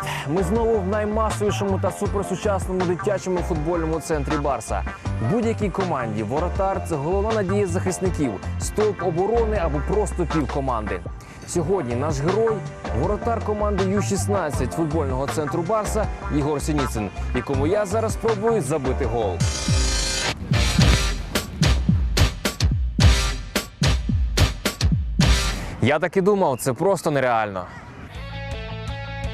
Привіт! Ми знову в наймасовішому та суперсучасному дитячому футбольному центрі Барса. Будь-якій команді воротар це головна надія захисників, стовп оборони або просто півкоманди. Сьогодні наш герой воротар команди Ю-16 футбольного центру Барса Єгор Сініцин, якому я зараз спробую забити гол. Я так і думав, це просто нереально.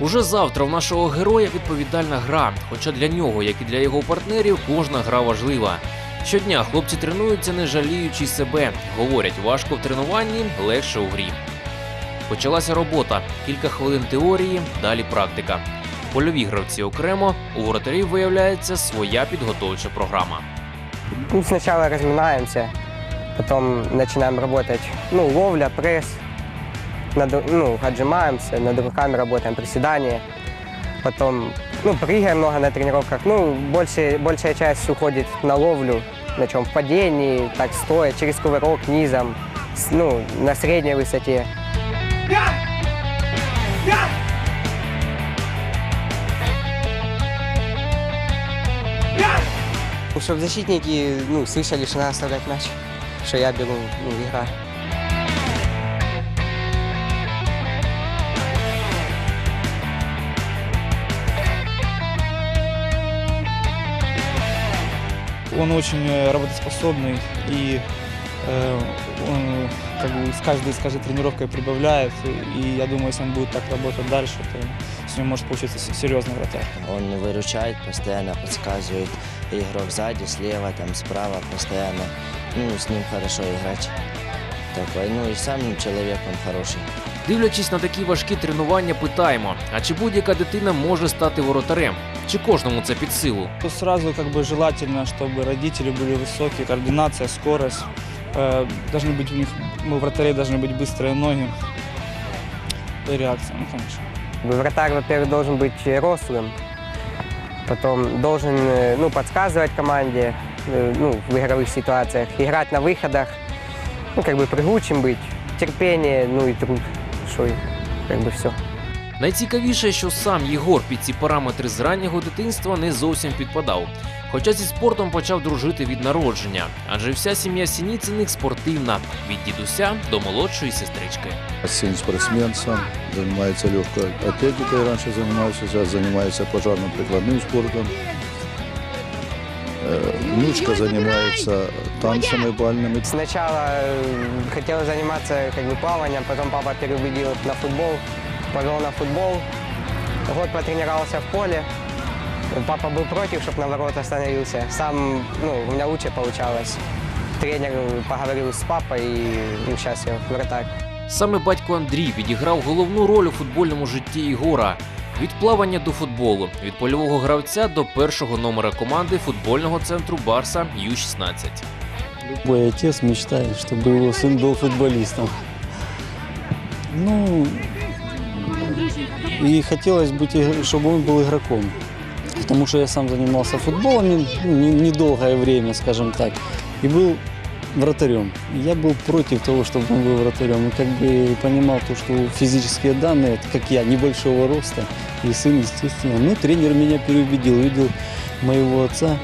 Уже завтра в нашого героя відповідальна гра. Хоча для нього, як і для його партнерів, кожна гра важлива. Щодня хлопці тренуються, не жаліючи себе. Говорять, важко в тренуванні, легше у грі. Почалася робота. Кілька хвилин теорії, далі практика. Польові гравці окремо, у воротарів виявляється своя підготовча програма. Ну, сначала разминаемся, потом начинаем работать, ну, ловля, пресс, над, ну, отжимаемся, над руками работаем, приседания, потом, ну, прыгаем много на тренировках, ну, больше, большая часть уходит на ловлю, на чем в падении, так стоя, через кувырок, низом, с- ну, на средней высоте. Ну, чтобы защитники ну, слышали, что надо оставлять мяч, что я беру, ну, играю. Он очень э, работоспособный и э, он э, как бы с каждой, с каждой тренировкой прибавляет. И я думаю, если он будет так работать дальше, то с ним может получиться с- серьезный вратарь. Он выручает, постоянно подсказывает. Игрок сзади, слева, там справа постоянно. Ну, с ним хорошо играть. Такой, ну и сам человек он хороший. Дивлячись на такі важкі тренування, питаємо: а чи будь-яка дитина може стати воротарем? Чи кожному це під силу? Сразу как бы желательно, чтобы родители были высокие, координация, скорость. Э, должны быть у них, у вратарей должны быть быстрые ноги и реакция, ну, конечно. Вратарь, во-первых, должен быть рослым, потом должен э, ну, подсказывать команде э, ну, в игровых ситуациях, играть на выходах, ну, как бы прыгучим быть, терпение, ну и труд, что и как бы все. Найцікавіше, що сам Єгор під ці параметри з раннього дитинства не зовсім підпадав. Хоча зі спортом почав дружити від народження, адже вся сім'я Сініциних спортивна від дідуся до молодшої сестрички. Сын спортсмен сам, занимается легкой атлетикой, раньше занимался, сейчас занимается пожарно-прикладным спортом. Э, Внучка занимается танцами бальными. Сначала э, хотел заниматься как бы плаванием, потом папа переубедил на футбол, повел на футбол. Год потренировался в поле. Папа был против, чтобы на ворота становился. Сам, ну, у меня лучше получалось. Тренер поговорил с папой, и ну, сейчас я вратарь. Саме батько Андрій відіграв головну роль у футбольному житті Єгора. Від плавання до футболу, від польового гравця до першого номера команди футбольного центру Барса Ю-16. Любой отец мечтает, чтобы его сын был футболистом. Ну, и хотелось иг- чтобы он был игроком. Потому что я сам занимался футболом не- не- недолгое время, скажем так, и был вратарем. Я был против того, чтобы он был вратарем. И как бы понимал то, что физические данные, как я, небольшого роста, и сын, естественно. Ну, тренер меня переубедил, видел моего отца,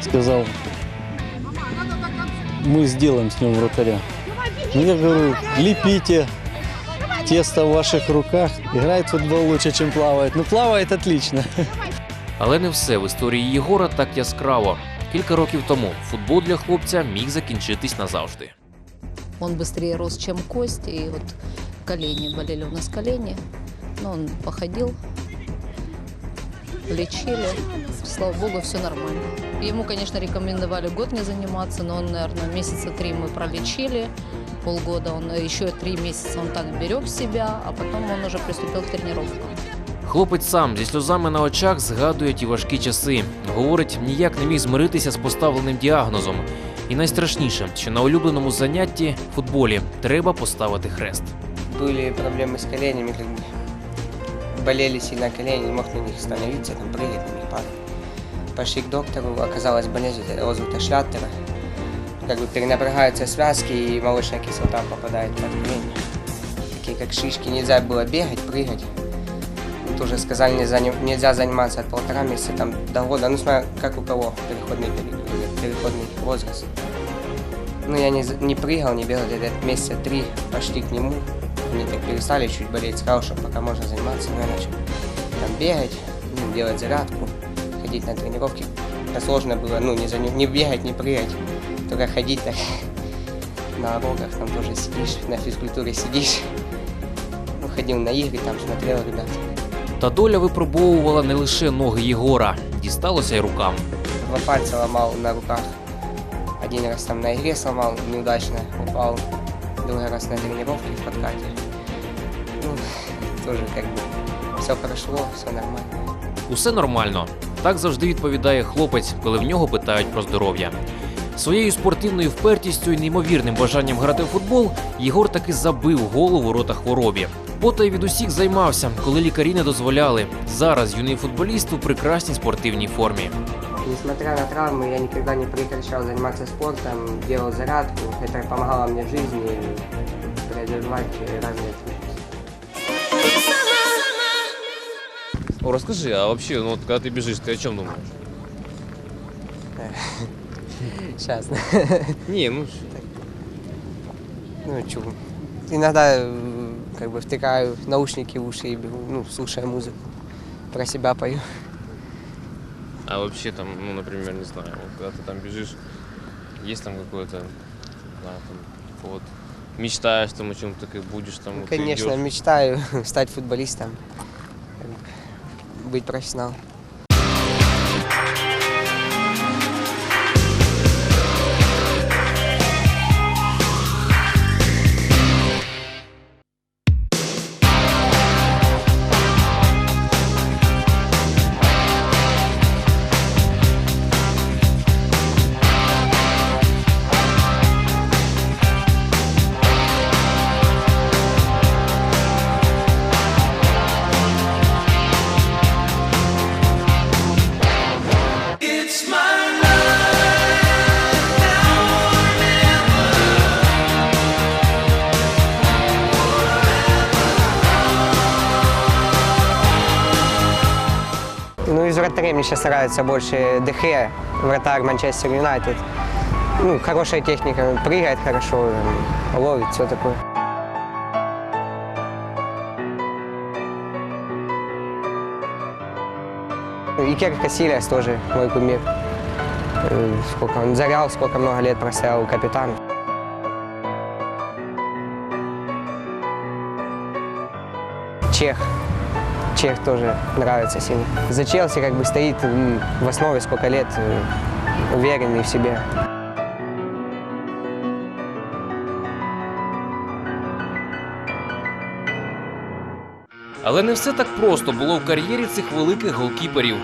сказал, мы сделаем с него вратаря. Ну, я говорю, лепите, тесто в ваших руках, играет в футбол лучше, чем плавает. Ну, плавает отлично. Але не все в історії Єгора так яскраво. Кілька років тому футбол для хлопця міг закінчитись назавжди. Он быстрее рос, чем кость, и вот колени болели у нас колени. Но он походил, лечили. Слава богу, все нормально. Ему, конечно, рекомендовали год не заниматься, но он, наверное, месяца три мы пролечили Полгода он, еще три месяца он так берег себя, а потом он уже приступил к тренировкам. Хлопець сам зі сльозами на очах згадує ті важкі часи. Говорить, ніяк не міг змиритися з поставленим діагнозом. І найстрашніше, що на улюбленому занятті футболі треба поставити хрест. Были проблемы с коленями, как бы болели сильно колени, не мог на них становиться, там, прыгать, на них падать. Пошли к доктору, оказалась болезнь розута шлаттера. Как бы перенапрягаются связки, и молочная кислота попадает под колени. Такие как шишки, нельзя было бегать, прыгать. тоже сказали, не заним- нельзя заниматься от полтора месяца там, до года. Ну, смотря как у кого переходный, переходный возраст. Ну, я не, за- не прыгал, не бегал, где-то месяца три пошли к нему. Они так перестали чуть болеть, сказал, что пока можно заниматься, но я там бегать, делать зарядку, ходить на тренировки. Это сложно было, ну, не, заним- не бегать, не прыгать, только ходить так на уроках, там тоже сидишь, на физкультуре сидишь. Ну, ходил на игры, там смотрел ребят. Та доля випробовувала не лише ноги Єгора, дісталося й рукам. Два пальца ломал на руках. Один раз там на игре сломал, неудачно упал. Другой раз на тренировке в подкате. Ну, тоже как бы все прошло, все нормально. Усе нормально. Так завжди відповідає хлопець, коли в нього питають про здоров'я. Своєю спортивною впертістю і неймовірним бажанням грати в футбол Єгор таки забив голову рота хворобі. Потай від усіх займався, коли лікарі не дозволяли. Зараз юний футболіст у прекрасній спортивній формі. Несмотря на травмы, я никогда не прекращал заниматься спортом, делал зарядку. Это помогало мне в жизни преодолевать разные трудности. О, расскажи, а вообще, ну вот когда ты бежишь, ты о чем думаешь? Сейчас. Не, ну Ну, чего. Иногда э, как бы втыкаю наушники в уши и бегу, ну, слушая музыку. Про себя пою. а вообще там, ну, например, не знаю, вот когда ты там бежишь, есть там какое-то, там, вот, мечтаешь там о чем-то, как будешь там, Ну, вот Конечно, идёшь. мечтаю стать футболистом, быть профессионалом. Вратарей мне сейчас нравится больше Дехе, вратарь Манчестер Юнайтед. Ну, хорошая техника, прыгает хорошо, ловит, все такое. Икер Касилиас тоже мой кумир. Э, Сколько он зарял, сколько много лет простоял капитан. Чех. Чех тоже нравится сильно. За Челси как бы стоит м, в основе сколько лет, э, уверенный в себе. Але не все так просто було в кар'єрі цих великих голкіперів.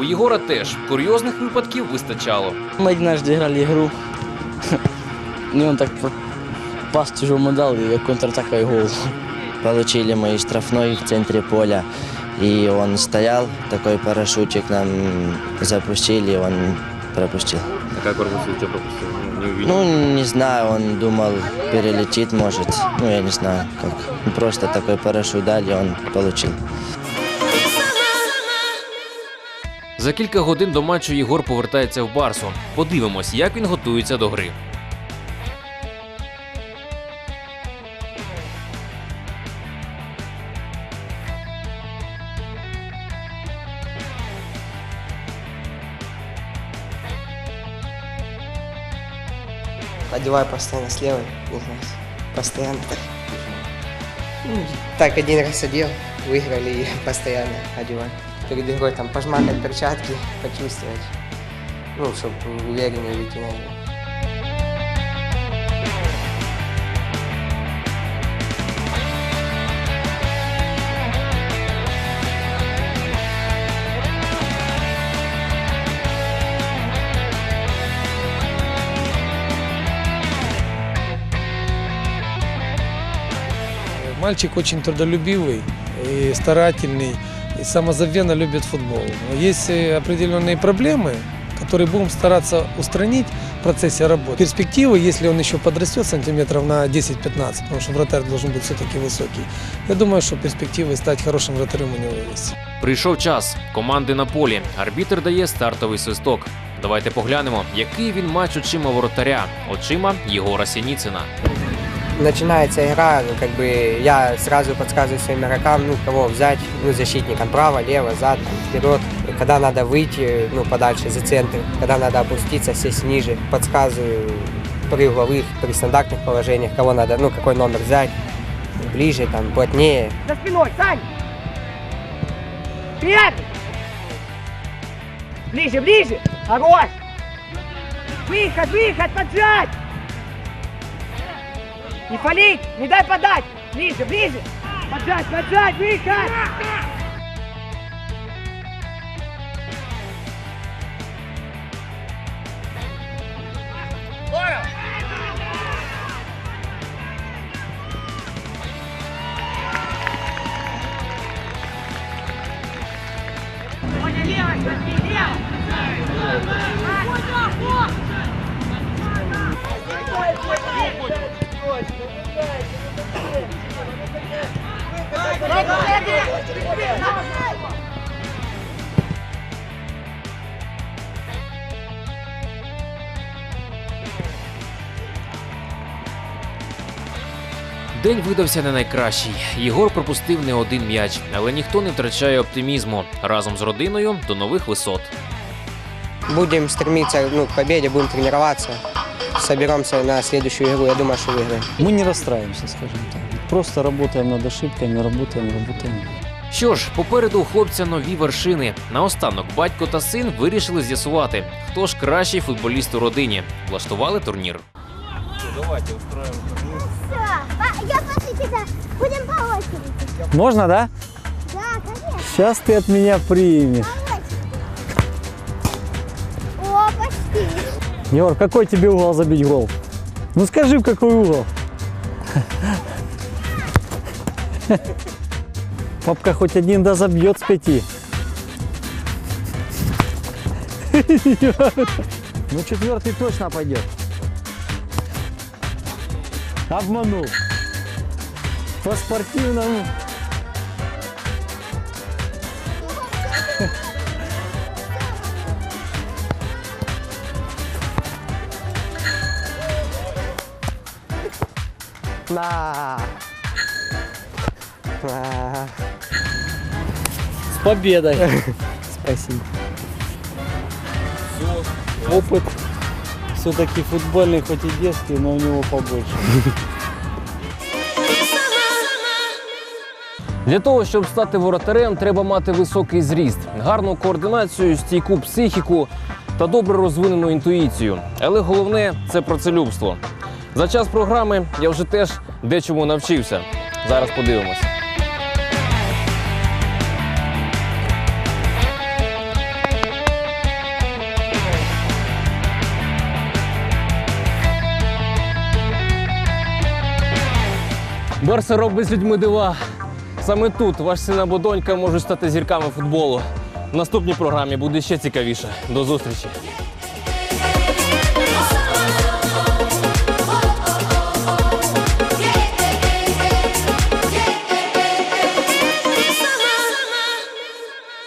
У Єгора теж курйозних випадків вистачало. Мы однажды играли игру, и он так про- пас чужому дал, и контратака и гол. Получили мы и штрафной в центре поля, и он стоял, такой парашютик нам запустили, и он пропустил. А как пропустил, что пропустил? Ну, Не увидел. Ну, не знаю, он думал, перелетит, может. Ну, я не знаю, как. Просто такой парашют дали, он получил. За кілька годин до матчу Єгор повертається в Барсу. Подивимось, як він готується до гри. Одеваю постоянно с левой, не знаю, постоянно так. Ну, так один раз одел, выиграли и постоянно одеваю. Перед игрой там пожмакать перчатки, почувствовать. Ну, чтобы увереннее выйти Мальчик очень трудолюбивый и старательный, и самозабвенно любит футбол. Но есть э, определенные проблемы, который будем стараться устранить в процессе работы. Перспективы, если он еще подрастет сантиметров на 10-15, потому что вратарь должен быть все-таки высокий, я думаю, что перспективы стать хорошим вратарем у него есть. Прийшов час. Команди на полі. Арбітр дає стартовий свисток. Давайте поглянемо, який він матч очима воротаря, очима Єгора Сініцина. Начинается игра, ну, как бы я сразу подсказываю своим игрокам, ну, кого взять, ну, защитникам, право, лево, зад, там, вперед. Когда надо выйти, ну, подальше за центр, когда надо опуститься, сесть ниже, подсказываю при угловых, при стандартных положениях, кого надо, ну, какой номер взять, ближе, там, плотнее. За спиной, Сань! Вперед! Ближе, ближе! Хорош! Выход, выход, поджать! Не палить! не дай подать! Ближе, ближе! Поджать, поджать, выход! День видався не найкращий. Єгор пропустив не один м'яч, але ніхто не втрачає оптимізму. Разом з родиною до нових висот. Будем стремиться ну, к победе, будем тренироваться, соберемся на следующую игру, я думаю, что выиграем. Мы не расстраиваемся, скажем так. Просто работаем над ошибками, работаем, работаем. Що ж, попереду у хлопця нові вершини. Наостанок батько та син вирішили з'ясувати, хто ж кращий футболіст у родині. Влаштували турнір. Я после тебя. Будем по очереди. Можно, да? Да, конечно. Сейчас ты от меня примешь. О, почти. Егор, какой тебе угол забить гол? Ну скажи, в какой угол? Папка хоть один да забьет с пяти. Ну четвертый точно пойдет. Обманул. По-спортивному. На. На. С победой. Спасибо. Опыт все-таки футбольный, хоть и детский, но у него побольше. Для того, щоб стати воротарем, треба мати високий зріст, гарну координацію, стійку психіку та добре розвинену інтуїцію. Але головне це працелюбство. За час програми я вже теж дечому навчився. Зараз подивимось. Барса робить з людьми дива. Саме тут ваш син або донька можуть стати зірками футболу. В наступній програмі буде ще цікавіше. До зустрічі!